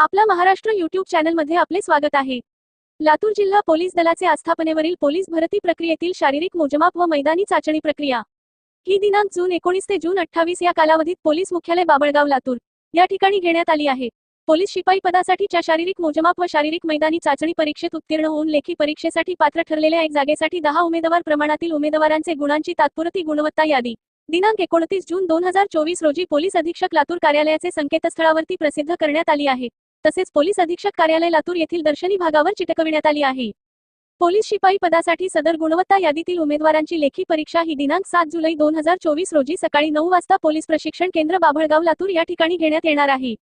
आपला महाराष्ट्र युट्यूब चॅनलमध्ये आपले स्वागत आहे. लातूर जिल्हा पोलीस दलाचे आस्थापनेवरील पोलीस भरती प्रक्रियेतील शारीरिक मोजमाप व मैदानी चाचणी प्रक्रिया. ही दिनांक जून एकोणीस ते जून अठ्ठावीस या कालावधीत पोलीस मुख्यालय बाबळगाव लातूर या ठिकाणी घेण्यात आली आहे. पोलीस शिपाई पदासाठीच्या शारीरिक मोजमाप व शारीरिक मैदानी चाचणी परीक्षेत उत्तीर्ण होऊन लेखी परीक्षेसाठी पात्र ठरलेल्या एक जागेसाठी दहा उमेदवार प्रमाणातील उमेदवारांचे गुणांची तात्पुरती गुणवत्ता यादी. दिनांक एकोणतीस जून दोन हजार चोवीस रोजी पोलीस अधीक्षक लातूर कार्यालयाचे संकेतस्थळावरती प्रसिद्ध करण्यात आली आहे. तसेच पोलीस अधीक्षक कार्यालय लातूर येथील दर्शनी भागावर चिटकविण्यात आली आहे. पोलीस शिपाई पदासाठी सदर गुणवत्ता यादीतील उमेदवारांची लेखी परीक्षा ही दिनांक सात जुलै दोन हजार चोवीस रोजी सकाळी नऊ वाजता पोलीस प्रशिक्षण केंद्र बाभळगाव लातूर या ठिकाणी घेण्यात येणार आहे.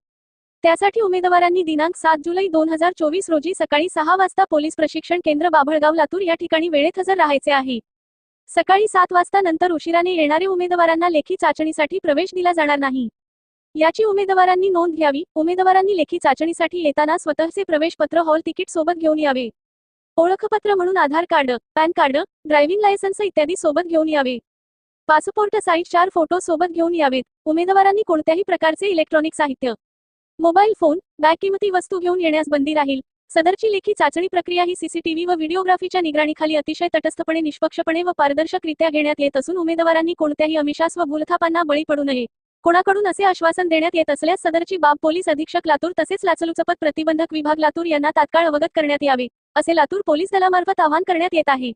त्यासाठी उमेदवारांनी दिनांक सात जुलै दोन हजार चोवीस रोजी सकाळी सहा वाजता पोलीस प्रशिक्षण केंद्र बाभळगाव लातूर या ठिकाणी वेळेत हजर राहायचे आहे. सकाळी सात वाजता नंतर उशिराने येणारे उमेदवारांना लेखी चाचणीसाठी प्रवेश दिला जाणार नाही. याची उमेदवारांनी नोंद घ्यावी. उमेदवारांनी लेखी चाचणीसाठी येताना स्वतःचे प्रवेशपत्र हॉल तिकीट सोबत घेऊन यावे. ओळखपत्र म्हणून Aadhaar card PAN card driving licence इत्यादी सोबत घेऊन यावे. पासपोर्ट साईज चार फोटो सोबत घेऊन यावेत. उमेदवारांनी कोणत्याही प्रकारचे इलेक्ट्रॉनिक साहित्य मोबाईल फोन बॅग किमती वस्तू घेऊन येण्यास बंदी राहील. सदरची लेखी चाचणी प्रक्रिया ही सीसीटीव्ही व व्हिडिओग्राफीच्या निगराणीखाली अतिशय तटस्थपणे निष्पक्षपणे व पारदर्शकरित्या घेण्यात येत असून उमेदवारांनी कोणत्याही अमिशास व भूलथापांना बळी पडू नये. कोणाकडून असे आश्वासन देण्यात येत असल्यास सदरची बाब पोलीस अधीक्षक लातूर तसेच लाचलुचपत प्रतिबंधक विभाग लातूर यांना तात्काळ अवगत करण्यात यावे असे लातूर पोलीस दलामार्फत आवाहन करण्यात येत आहे.